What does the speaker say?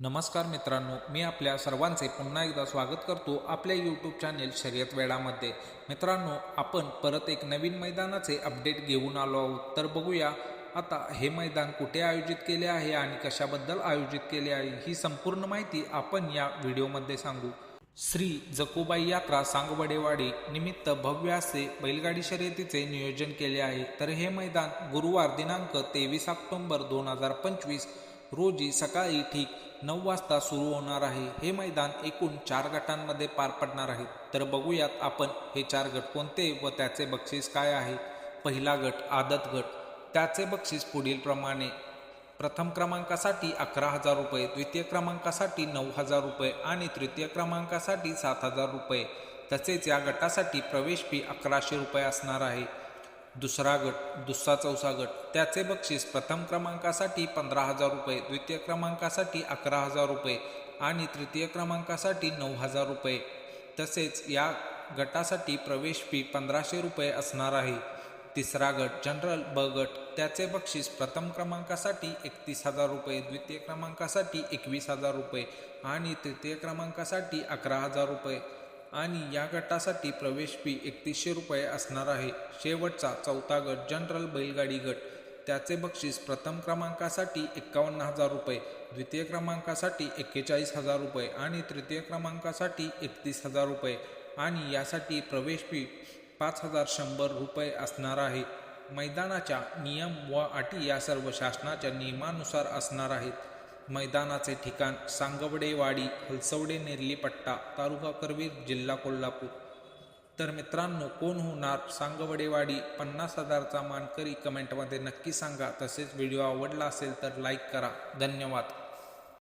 नमस्कार मित्रांनो मी आपल्या सर्वांचे पुन्हा एकदा स्वागत करतो आपल्या यूट्यूब चॅनेल शर्यत वेळामध्ये. मित्रांनो आपण परत एक नवीन मैदानाचे अपडेट घेऊन आलो आहोत. तर बघूया आता हे मैदान कुठे आयोजित केले आहे आणि कशाबद्दल आयोजित केले आहे ही संपूर्ण माहिती आपण या व्हिडिओमध्ये सांगू. श्री जकोबाई यात्रा सांगवडेवाडी निमित्त भव्य असे बैलगाडी शर्यतीचे नियोजन केले आहे. तर हे मैदान गुरुवार दिनांक तेवीस ऑक्टोंबर दोन हजार पंचवीस रोजी सकाळी ठीक नऊ वाजता सुरू होणार आहे. हे मैदान एकूण चार गटांमध्ये पार पडणार आहे. तर बघूयात आपण हे चार गट कोणते व त्याचे बक्षीस काय आहे. पहिला गट आदत गट. त्याचे बक्षीस पुढील प्रमाणे. प्रथम क्रमांकासाठी अकरा हजार रुपये द्वितीय क्रमांकासाठी नऊ हजार रुपये आणि तृतीय क्रमांकासाठी सात हजार रुपये. तसेच या गटासाठी प्रवेश फी अकराशे रुपये असणार आहे. दुसरा गट दुसरा चौसा गट. त्याचे बक्षीस प्रथम क्रमांकासाठी पंधरा हजार रुपये द्वितीय क्रमांकासाठी अकरा हजार रुपये आणि तृतीय क्रमांकासाठी नऊ हजार रुपये. तसेच या गटासाठी प्रवेश फी पंधराशे रुपये असणार आहे. तिसरा गट जनरल ब गट. त्याचे बक्षीस प्रथम क्रमांकासाठी एकतीस हजार रुपये द्वितीय क्रमांकासाठी एकवीस हजार रुपये आणि तृतीय क्रमांकासाठी अकरा हजार रुपये. आणि या गटासाठी प्रवेश फी एकतीसशे रुपये असणार आहे. शेवटचा चौथा गट जनरल बैलगाडी गट. त्याचे बक्षीस प्रथम क्रमांकासाठी एक्कावन्न हजार रुपये द्वितीय क्रमांकासाठी एक्केचाळीस हजार रुपये आणि तृतीय क्रमांकासाठी एकतीस हजार रुपये. आणि यासाठी प्रवेश फी पाच हजार शंभर रुपये असणार आहे. मैदानाच्या नियम व अटी या सर्व शासनाच्या नियमानुसार असणार आहेत. मैदानाचे ठिकाण सांगवडेवाडी हलसवडे नेरली पट्टा तालुका करवीर जिल्हा कोल्हापूर. तर मित्रांनो कोण होणार सांगवडेवाडी? पन्नास हजारचा मानकरी कमेंटमध्ये नक्की सांगा. तसेच व्हिडिओ आवडला असेल तर लाईक करा. धन्यवाद.